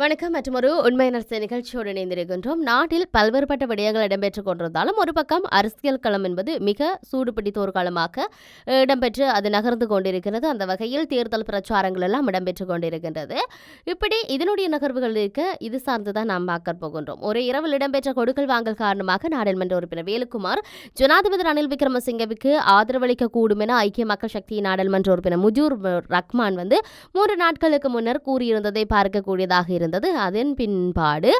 வணக்கம் மற்றும் ஒரு உண்மை நர்ச நிகழ்ச்சியோடு இணைந்திருக்கின்றோம். நாட்டில் பல்வேறுபட்ட விடயங்கள் இடம்பெற்றுக் கொண்டிருந்தாலும் ஒரு பக்கம் அரசியல் களம் என்பது மிக சூடுபிடித்தோர் காலமாக களமாக இடம்பெற்று அது நகர்ந்து கொண்டிருக்கிறது. அந்த வகையில் தேர்தல் பிரச்சாரங்கள் எல்லாம் இடம்பெற்றுக் கொண்டிருக்கின்றது. இப்படி இதனுடைய நகர்வுகள் இருக்க இது சார்ந்து தான் நாம் பார்க்க போகின்றோம். ஒரு இரவில் இடம்பெற்ற கொடுக்கல் வாங்கல் காரணமாக நாடாளுமன்ற உறுப்பினர் வேலுக்குமார் ஜனாதிபதி ரணில் விக்ரமசிங்கவுக்கு ஆதரவளிக்க கூடும் என ஐக்கிய மக்கள் சக்தி நாடாளுமன்ற உறுப்பினர் முஜூர் ரஹ்மான் வந்து மூன்று நாட்களுக்கு முன்னர் கூறியிருந்ததை பார்க்கக்கூடியதாக இருந்தது. அதன் பின்பாடு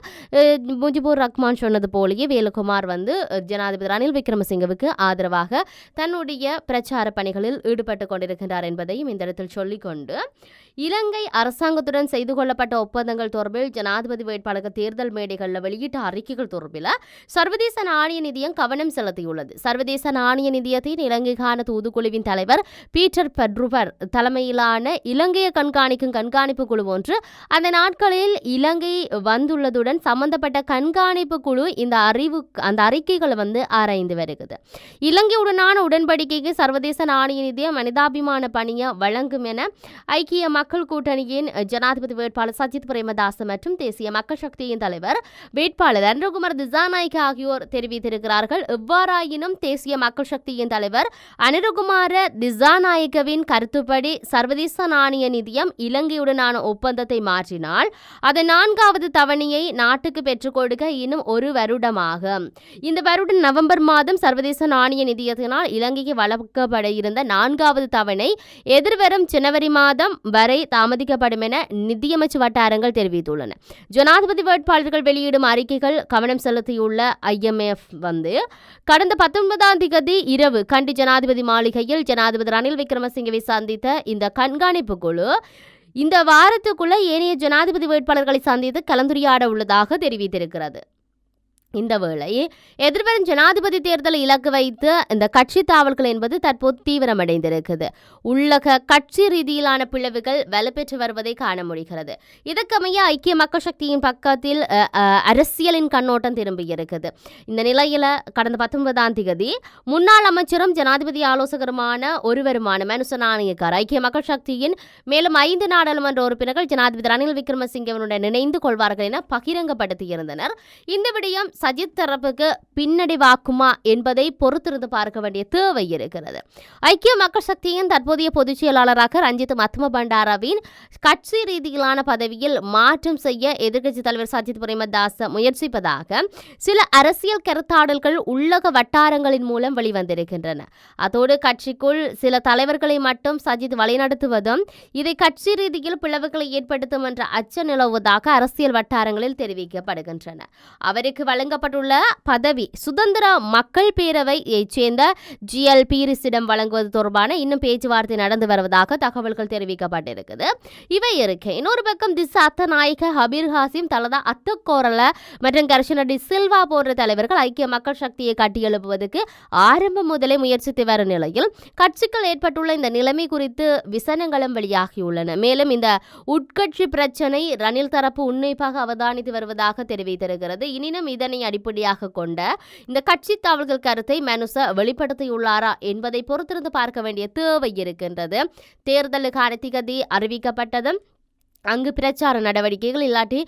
முஜிபுர் ரஹ்மான் சொன்னது போலேயே வேலுகுமார் வந்து ஜனாதிபதி ரணில் விக்ரமசிங்கவுக்கு ஆதரவாக தன்னுடைய பிரச்சார பணிகளில் ஈடுபட்டு கொண்டிருக்கின்றார் என்பதையும் இந்த இடத்தில் சொல்லிக்கொண்டு இலங்கை அரசாங்கத்துடன் செய்து கொள்ளப்பட்ட ஒப்பந்தங்கள் தொடர்பில் ஜனாதிபதி வேட்பாளருக்கு தேர்தல் மேடைகளில் வெளியிட்ட அறிக்கைகள் தொடர்பில் சர்வதேச நாணய நிதியம் கவனம் செலுத்தியுள்ளது. சர்வதேச நாணய நிதியத்தின் இலங்கைக்கான தூதுக்குழுவின் தலைவர் பீட்டர் பெட்ருவர் தலைமையிலான இலங்கையை கண்காணிக்கும் கண்காணிப்பு குழு ஒன்று அந்த நாட்களில் இலங்கை வந்துள்ளதுடன் சம்பந்தப்பட்ட கண்காணிப்பு குழு இந்த அறிவு அந்த அறிக்கைகளை வந்து ஆராய்ந்து வருகிறது. இலங்கையுடனான உடன்படிக்கைக்கு சர்வதேச நாணய நிதியம் மனிதாபிமான பணியை வழங்கும் என ஐக்கிய மக்கள் கூட்டணியின் ஜனாதிபதி வேட்பாளர் சஜித் பிரேமதாஸ் மற்றும் தேசிய மக்கள் சக்தியின் தலைவர் வேட்பாளர் அன்றகுமார் திசாநாயக் ஆகியோர் தெரிவித்திருக்கிறார்கள். எவ்வாறாயினும் தேசிய மக்கள் சக்தியின் தலைவர் அனிருகுமார திசாநாயகவின் கருத்துப்படி சர்வதேச நாணய நிதியம் இலங்கையுடனான ஒப்பந்தத்தை மாற்றினால் அதன் நான்காவது தவணையை நாட்டுக்கு பெற்றுக் கொடுக்க இன்னும் ஒரு வருடமாகும். இந்த வருடம் நவம்பர் மாதம் சர்வதேச நாணய நிதியத்தினால் இலங்கைக்கு வழங்கப்பட இருந்த நான்காவது தவணை எதிர்வரும் ஜனவரி மாதம் வரை தாமதிக்கப்படும் என நிதியமைச்சு வட்டாரங்கள் தெரிவித்துள்ளன. ஜனாதிபதி வேட்பாளர்கள் வெளியிடும் அறிக்கைகள் கவனம் செலுத்தியுள்ள ஐஎம்எஃப் வந்து கடந்த பத்தொன்பதாம் திகதி இரவு கண்டி ஜனாதிபதி மாளிகையில் ஜனாதிபதி ரணில் விக்ரமசிங்கவை சந்தித்த இந்த கண்காணிப்பு குழு இந்த வாரத்துக்குள்ள ஏனைய ஜனாதிபதி வேட்பாளர்களை சந்தித்து கலந்துரையாட உள்ளதாக தெரிவித்திருக்கிறது. இந்த வேளை எதிர்வரும் ஜனாதிபதி தேர்தலை இலக்கு வைத்து இந்த கட்சி தாவல்கள் என்பது தற்போது தீவிரமடைந்திருக்குது உள்ளக கட்சி ரீதியிலான பிளவுகள் வலுப்பெற்று வருவதை காண முடிகிறது. இதற்கமைய ஐக்கிய மக்கள் சக்தியின் பக்கத்தில் அரசியலின் கண்ணோட்டம் திரும்பியிருக்குது இந்த நிலையில கடந்த பத்தொன்பதாம் தேதி முன்னாள் அமைச்சரும் ஜனாதிபதி ஆலோசகருமான ஒருவருமான மனுச நாணயக்கார் ஐக்கிய மக்கள் சக்தியின் மேலும் ஐந்து நாடாளுமன்ற உறுப்பினர்கள் ஜனாதிபதி ரணில் விக்ரமசிங்கவனுடன் இணைந்து கொள்வார்கள் என பகிரங்கப்படுத்தியிருந்தனர். இந்த விடயம் சஜித் தரப்புக்கு பின்னடைவாக்குமா என்பதை பொறுத்திருந்து பார்க்க வேண்டிய தேவை இருக்கிறது. ஐக்கிய மக்கள் சக்தியின் தற்போதைய பொதுச் செயலாளராக ரஞ்சித் மத்ம பண்டாராவின் கட்சி ரீதியிலான பதவியில் மாற்றம் செய்ய எதிர்க்கட்சித் தலைவர் சஜித் பிரேமதாஸ் முயற்சிப்பதாக சில அரசியல் கருத்தாடல்கள் உள்ளக வட்டாரங்களின் மூலம் வெளிவந்திருக்கின்றன. அதோடு கட்சிக்குள் சில தலைவர்களை மட்டும் சஜித் வழிநடத்துவதும் இதை கட்சி ரீதியில் பிளவுகளை ஏற்படுத்தும் என்ற அச்சம் நிலவுவதாக அரசியல் வட்டாரங்களில் தெரிவிக்கப்படுகின்றன. அவருக்கு வழங்க வழங்கப்பட்டுள்ள பதவி சுதந்திர மக்கள் பேரவையைச் சேர்ந்த ஜிஎல் பீரிஸிடம் வழங்குவது தொடர்பான இன்னும் பேச்சுவார்த்தை நடந்து வருவதாக தகவல்கள் தெரிவிக்கப்பட்டிருக்குது. இவை இருக்கு. இன்னொரு பக்கம் திஸ் அத்தநாயக ஹபீர் ஹாசிம் தலதா அத்துக்கோரல மற்றும் கர்ஷனடி சில்வா போன்ற தலைவர்கள் ஐக்கிய மக்கள் சக்தியை கட்டியெழுப்புவதற்கு ஆரம்பம் முதலே முயற்சித்து வரும் நிலையில் கட்சிகள் ஏற்பட்டுள்ள இந்த நிலைமை குறித்து விசனங்களும் வெளியாகியுள்ளன. மேலும் இந்த உட்கட்சி பிரச்சனை ரணில் தரப்பு உன்னிப்பாக அவதானித்து வருவதாக தெரிவித்திருக்கிறது. எனினும் இதனை அடிப்படையாக கொண்ட இந்த கட்சி தாவல்கள் கருத்தை மனுச வெளிப்படுத்தியுள்ளாரா என்பதை பொறுத்திருந்து பார்க்க வேண்டிய தேவை இருக்கின்றது. தேர்தலுக்கான திகதி அறிவிக்கப்பட்டதும் அங்கு பிரச்சார நடவடிக்கைகள் இல்லாட்டி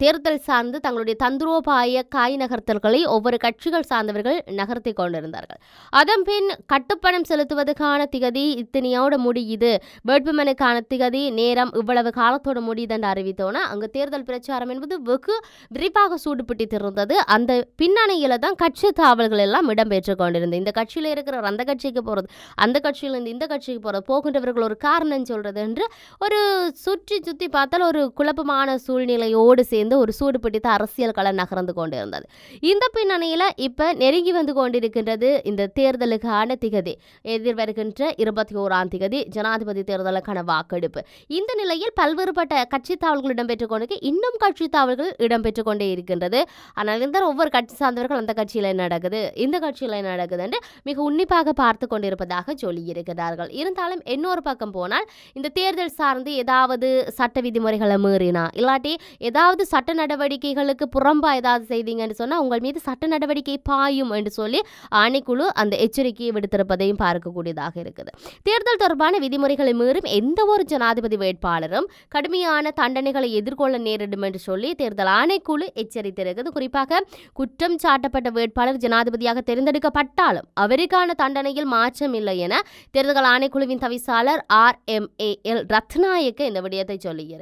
தேர்தல் சார்ந்து தங்களுடைய தந்திரோபாய காய் நகர்த்தல்களை ஒவ்வொரு கட்சிகள் சார்ந்தவர்கள் நகர்த்தி கொண்டிருந்தார்கள். அதன் பின் கட்டுப்பணம் செலுத்துவதற்கான திகதி இத்தனையோட முடியுது. வேட்புமனுக்கான திகதி நேரம் இவ்வளவு காலத்தோட முடியுது என்று அறிவித்தோன்னா அங்கு தேர்தல் பிரச்சாரம் என்பது வெகு விரிவாக சூடுபிடித்திருந்தது. அந்த பின்னணியில தான் கட்சி தாவல்கள் எல்லாம் இடம்பெற்று கொண்டிருந்தது. இந்த கட்சியில் இருக்கிற அந்த கட்சிக்கு போகிறது அந்த கட்சியிலிருந்து இந்த கட்சிக்கு போகிறது போகின்றவர்கள் ஒரு காரணம் சொல்றது என்று ஒரு சுற்றி சுற்றி பார்த்தால் ஒரு குழப்பமான சூழ்நிலையோடு சேர்ந்து ஒரு சூடு பிடித்த அரசியல் களம் நகர்ந்து கொண்டிருந்தது. இந்த பின்னணியில் இப்போ நெருங்கி வந்து கொண்டிருக்கின்றது இந்த தேர்தலுக்கான திகதி. எதிர்வருகின்ற இருபத்தி ஓராம் திகதி ஜனாதிபதி தேர்தலுக்கான வாக்கெடுப்பு. இந்த நிலையில் பல்வேறுபட்ட கட்சி தாவல்கள் இடம்பெற்றுக் கொண்டு இன்னும் கட்சி தாவல்கள் இடம்பெற்றுக் கொண்டே இருக்கின்றது. ஆனால் இந்த ஒவ்வொரு கட்சி சார்ந்தவர்கள் அந்த கட்சியில் என்ன நடக்குது? இந்த கட்சியில் என்ன நடக்குது என்று மிக உன்னிப்பாக பார்த்து கொண்டிருப்பதாக சொல்லியிருக்கிறார்கள். இருந்தாலும் இன்னொரு பக்கம் போனால் இந்த தேர்தல் சார்ந்து ஏதாவது சட்ட விதிமுறைகளை மீறினா? இல்லாட்டி ஏதாவது சட்ட நடவடிக்கைகளுக்கு புறம்பா ஏதாவது செய்தீங்கன்னு சொன்னா உங்கள் மீது சட்ட நடவடிக்கை பாயும் என்று சொல்லி ஆணைக்குழு அந்த எச்சரிக்கையை விடுத்திருப்பதையும் பார்க்கக்கூடியதாக இருக்குது. தேர்தல் தொடர்பான விதிமுறைகளை மீறும் எந்த ஒரு ஜனாதிபதி வேட்பாளரும் கடுமையான தண்டனைகளை எதிர்கொள்ள நேரிடும் என்று சொல்லி தேர்தல் ஆணைக்குழு எச்சரித்திருக்கிறது. குறிப்பாக குற்றம் சாட்டப்பட்ட வேட்பாளர் ஜனாதிபதியாக தேர்ந்தெடுக்கப்பட்டாலும் அவருக்கான தண்டனையில் மாற்றம் இல்லை என தேர்தல் ஆணைக்குழுவின் தவிசாளர் R M A L Ratnayake இந்த விடயத்தை சொல்லியிருக்கிறார்.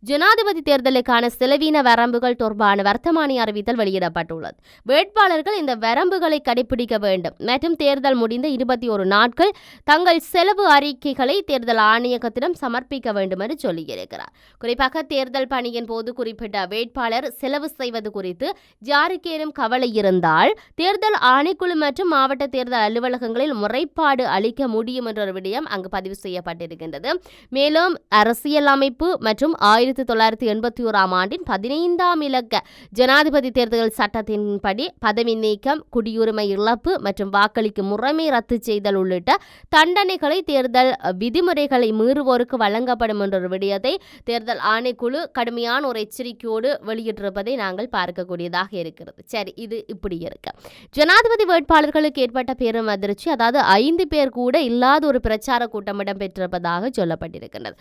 ஜனாதிபதி தேர்தலுக்கான செலவீன வரம்புகள் தொடர்பான வர்த்தமானி அறிவித்தல் வெளியிடப்பட்டுள்ளது. வேட்பாளர்கள் இந்த வரம்புகளை கடைபிடிக்க வேண்டும். மற்றும் தேர்தல் முடிந்த இருபத்தி ஒரு நாட்கள் தங்கள் செலவு அறிக்கைகளை தேர்தல் ஆணையகத்திடம் சமர்ப்பிக்க வேண்டும் என்று சொல்லியிருக்கிறார். குறிப்பாக தேர்தல் பணியின் போது குறிப்பிட்ட வேட்பாளர் செலவு செய்வது குறித்து யாருக்கேனும் கவலை இருந்தால் தேர்தல் ஆணைக்குழு மற்றும் மாவட்ட தேர்தல் அலுவலகங்களில் முறைப்பாடு அளிக்க முடியும் என்ற ஒரு விடயம் அங்கு பதிவு செய்யப்பட்டிருக்கின்றது. மேலும் அரசியல் அமைப்பு மற்றும் ஆயிரத்தி தொள்ளாயிரத்தி எண்பத்தி ஓராம் ஆண்டின் பதினைந்தாம் இலக்க ஜனாதிபதி தேர்தல் சட்டத்தின்படி பதவி நீக்கம் குடியுரிமை இழப்பு மற்றும் வாக்களிக்கும் முறைமை ரத்து செய்தல் உள்ளிட்ட தண்டனைகளை தேர்தல் விதிமுறைகளை மீறுவோருக்கு வழங்கப்படும் என்ற ஒரு விடயத்தை தேர்தல் ஆணைக்குழு கடுமையான ஒரு எச்சரிக்கையோடு வெளியிட்டிருப்பதை நாங்கள் பார்க்கக்கூடியதாக இருக்கிறது. சரி இது இப்படி இருக்கு. ஜனாதிபதி வேட்பாளர்களுக்கு ஏற்பட்ட பெரும் அதிர்ச்சி அதாவது ஐந்து பேர் கூட இல்லாத ஒரு பிரச்சார கூட்டம் இடம்பெற்றிருப்பதாக சொல்லப்பட்டிருக்கின்றது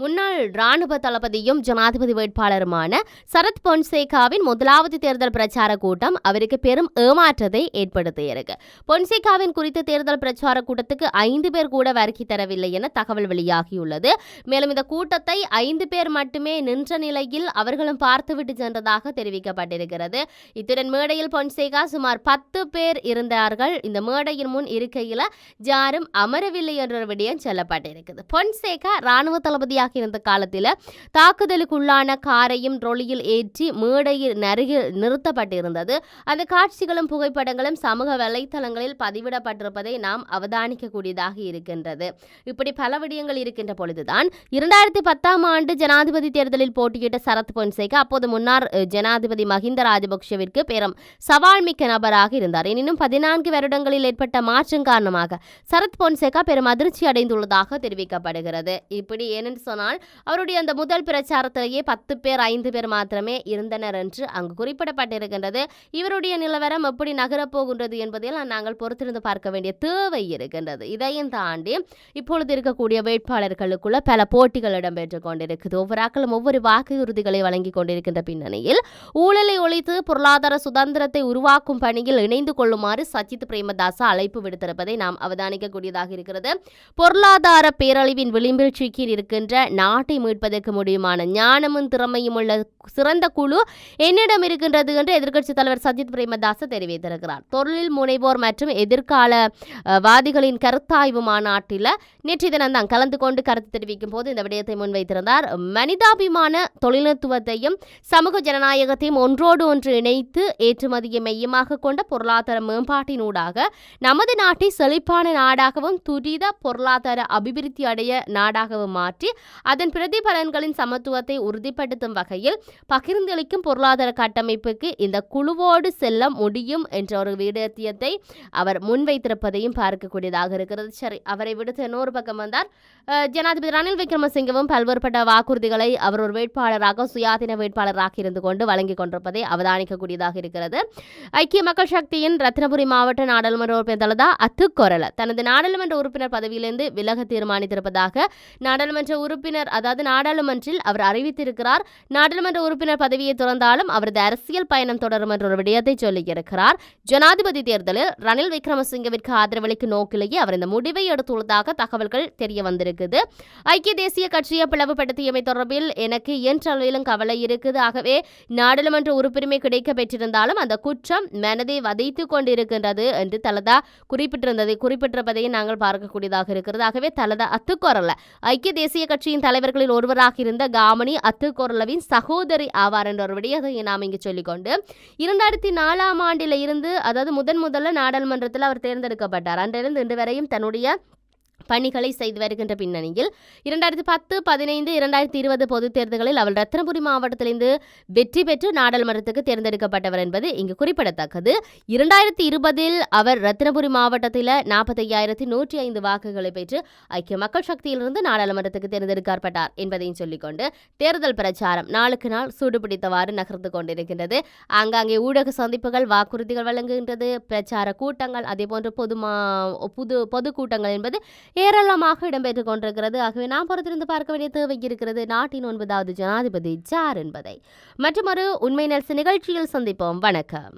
முன்னாள் ராணுவ தளபதியும் ஜனாதிபதி வேட்பாளருமான சரத் பொன்சேகாவின் முதலாவது தேர்தல் பிரச்சார கூட்டம் அவருக்கு பெரும் ஏமாற்றத்தை ஏற்படுத்தியிருக்கு. பொன்சேகாவின் குறித்த தேர்தல் பிரச்சார கூட்டத்துக்கு ஐந்து பேர் கூட வருகை தரவில்லை என தகவல் வெளியாகியுள்ளது. மேலும் இந்த கூட்டத்தை ஐந்து பேர் மட்டுமே நின்ற நிலையில் அவர்களும் பார்த்துவிட்டு சென்றதாக தெரிவிக்கப்பட்டிருக்கிறது. இத்துடன் மேடையில் பொன்சேகா சுமார் பத்து பேர் இருந்தார்கள். இந்த மேடையின் முன் இருக்கையில் யாரும் அமரவில்லை என்ற விடயம் சொல்லப்பட்டிருக்குது. பொன்சேகா ராணுவ தளபதியாக இருந்த காலத்தில் தாக்குதலுக்குள்ளான காரையும் ட்ரொலியில் ஏற்றி மேடையில் நருகில் நிறுத்தப்பட்டிருந்தது. அந்த காட்சிகளும் புகைப்படங்களும் சமூக வலைத்தளங்களில் பதிவிடப்பட்டிருப்பதை நாம் அவதானிக்கக்கூடியதாக இருக்கின்றது. இப்படி பல விடயங்கள் இருக்கின்ற பொழுதுதான் இரண்டாயிரத்தி பத்தாம் ஆண்டு ஜனாதிபதி தேர்தலில் போட்டியிட்ட சரத் பொன்சேகா அப்போது முன்னாள் ஜனாதிபதி மஹிந்த ராஜபக்ஷவிற்கு பெரும் சவால் மிக்க நபராக இருந்தார். எனினும் பதினான்கு வருடங்களில் ஏற்பட்ட மாற்றம் காரணமாக சரத் பொன்சேகா பெரும் அதிர்ச்சி அடைந்துள்ளதாக தெரிவிக்கப்படுகிறது. இப்படி ஏனென்று சொன்னால் அவருடைய அந்த முதல் பிரச்சாரத்திலேயே பத்து பேர் ஐந்து பேர் மாத்திரமே இருந்தனர் என்று அங்கு குறிப்பிடப்பட்டிருக்கின்றது. இவருடைய நிலவரம் எப்படி நகரப்போகின்றது என்பதில் நாங்கள் பொறுத்திருந்து பார்க்க வேண்டிய தேவை இருக்கின்றது. இதையும் தாண்டி இப்பொழுது இருக்கக்கூடிய வேட்பாளர்களுக்குள்ள பல போட்டிகள் இடம்பெற்றுக் கொண்டிருக்குது. ஒவ்வொரு ஆக்களும் ஒவ்வொரு வாக்குறுதிகளை வழங்கி கொண்டிருக்கின்ற பின்னணியில் ஊழலை ஒழித்து பொருளாதார சுதந்திரத்தை உருவாக்கும் பணியில் இணைந்து கொள்ளுமாறு சஜித் பிரேமதாச அழைப்பு விடுத்திருப்பதை நாம் அவதானிக்கக்கூடியதாக இருக்கிறது. பொருளாதார பேரழிவின் விளிம்பில் சிக்கி இருக்கின்ற நாட்டை மீட்பதற்கு முடியுமான ஞானமும் திறமையும் உள்ள சிறந்த குழு என்னிடம் இருக்கின்றது என்று எதிர்க்கட்சித் தலைவர் சஜித் பிரேமதாச தெரிவித்திருக்கிறார். தொழில் முனைவோர் மற்றும் எதிர்கால வாதிகளின் கருத்தாய்வு மாநாட்டில் நேற்று தினம்தான் கலந்து கொண்டு கருத்து தெரிவிக்கும் போது இந்த விடயத்தை முன்வைத்திருந்தார். மனிதாபிமான தொழில்நுட்பத்தையும் சமூக ஜனநாயகத்தையும் ஒன்றோடு ஒன்று இணைத்து ஏற்றுமதியை மையமாக கொண்ட பொருளாதார மேம்பாட்டினூடாக நமது நாட்டை செழிப்பான நாடாகவும் துரித பொருளாதார அபிவிருத்தி அடைய நாடாகவும் மாற்றி அதன் பிரதிபலன்களின் சமத்துவத்தை உறுதிப்படுத்தும் வகையில் பகிர்ந்தளிக்கும் பொருளாதார கட்டமைப்புக்கு இந்த குழுவோடு செல்ல முடியும் என்ற ஒரு விடயத்தை அவர் முன்வைத்திருப்பதையும் பார்க்கக்கூடியதாக இருக்கிறது. சரி அவரை விடுத்து இன்னொரு பக்கம் வந்தார். ஜனாதிபதி ரணில் விக்ரமசிங்கவும் பல்வேறுபட்ட வாக்குறுதிகளை அவர் ஒரு வேட்பாளராக சுயாதீன வேட்பாளராக இருந்து கொண்டு வழங்கி கொண்டிருப்பதை அவதானிக்கக்கூடியதாக இருக்கிறது. ஐக்கிய மக்கள் சக்தியின் ரத்னபுரி மாவட்ட நாடாளுமன்ற உறுப்பினர் தலதா அத்துக்கொரல தனது நாடாளுமன்ற உறுப்பினர் பதவியிலிருந்து விலக தீர்மானித்திருப்பதாக நாடாளுமன்ற உறுப்பினர் உறுப்பினர் அதாவது நாடாளுமன்றில் அவர் அறிவித்திருக்கிறார். நாடாளுமன்ற உறுப்பினர் பதவியை துறந்தாலும் அவரது அரசியல் பயணம் தொடரும் என்ற ஒரு விடயத்தை சொல்லியிருக்கிறார். ஜனாதிபதி தேர்தலில் ரணில் விக்ரமசிங்கவிற்கு ஆதரவளிக்கும் நோக்கிலேயே அவர் இந்த முடிவை எடுத்துள்ளதாக தகவல்கள் தெரிய வந்திருக்குது. ஐக்கிய தேசிய கட்சியை பிளவுபடுத்தியமை தொடர்பில் எனக்கு இயன்றளவிலும் கவலை இருக்குது. ஆகவே நாடாளுமன்ற உறுப்புரிமை கிடைக்க பெற்றிருந்தாலும் அந்த குற்றம் மனதை வதைத்து கொண்டிருக்கின்றது என்று தலதா குறிப்பிட்டிருந்ததை. குறிப்பிட்டிருப்பதையும் நாங்கள் பார்க்கக்கூடியதாக இருக்கிறது. ஆகவே தலதா அத்துக்கொரல ஐக்கிய தேசிய கட்சி கட்சியின் தலைவர்களில் ஒருவராக இருந்த காமனி அத்துக்கோரளவின் சகோதரி ஆவார் என்ற ஒரு விடயத்தை நாம் இங்கு சொல்லிக்கொண்டு இரண்டாயிரத்தி நாலாம் ஆண்டில் இருந்து அதாவது முதன் முதல்ல நாடாளுமன்றத்தில் அவர் தேர்ந்தெடுக்கப்பட்டார். அன்றிலிருந்து இன்று வரையும் தன்னுடைய பணிகளை செய்து வருகின்ற பின்னணியில் இரண்டாயிரத்தி பத்து பதினைந்து இரண்டாயிரத்தி இருபது பொதுத் தேர்தல்களில் அவர் ரத்னபுரி மாவட்டத்திலிருந்து வெற்றி பெற்று நாடாளுமன்றத்துக்கு தேர்ந்தெடுக்கப்பட்டவர் என்பது இங்கு குறிப்பிடத்தக்கது. இரண்டாயிரத்தி இருபதில் அவர் ரத்னபுரி மாவட்டத்தில் நாற்பத்தையாயிரத்தி நூற்றி ஐந்து வாக்குகளை பெற்று ஐக்கிய மக்கள் சக்தியிலிருந்து நாடாளுமன்றத்துக்கு தேர்ந்தெடுக்கப்பட்டார் என்பதையும் சொல்லிக்கொண்டு தேர்தல் பிரச்சாரம் நாளுக்கு நாள் சூடுபிடித்தவாறு நகர்ந்து கொண்டிருக்கின்றது. ஆங்காங்கே ஊடக சந்திப்புகள் வாக்குறுதிகள் வழங்குகின்றது பிரச்சார கூட்டங்கள் அதேபோன்று பொதுமா புது பொதுக்கூட்டங்கள் என்பது ஏராளமாக இடம்பெற்றுக் கொண்டிருக்கிறது. ஆகவே நாம் பொறுத்திருந்து பார்க்க வேண்டிய தேவை இருக்கிறது. நாட்டின் ஒன்பதாவது ஜனாதிபதி ஜார் என்பதை. மற்றொரு உண்மை நெல்ச நிகழ்ச்சியில் சந்திப்போம். வணக்கம்.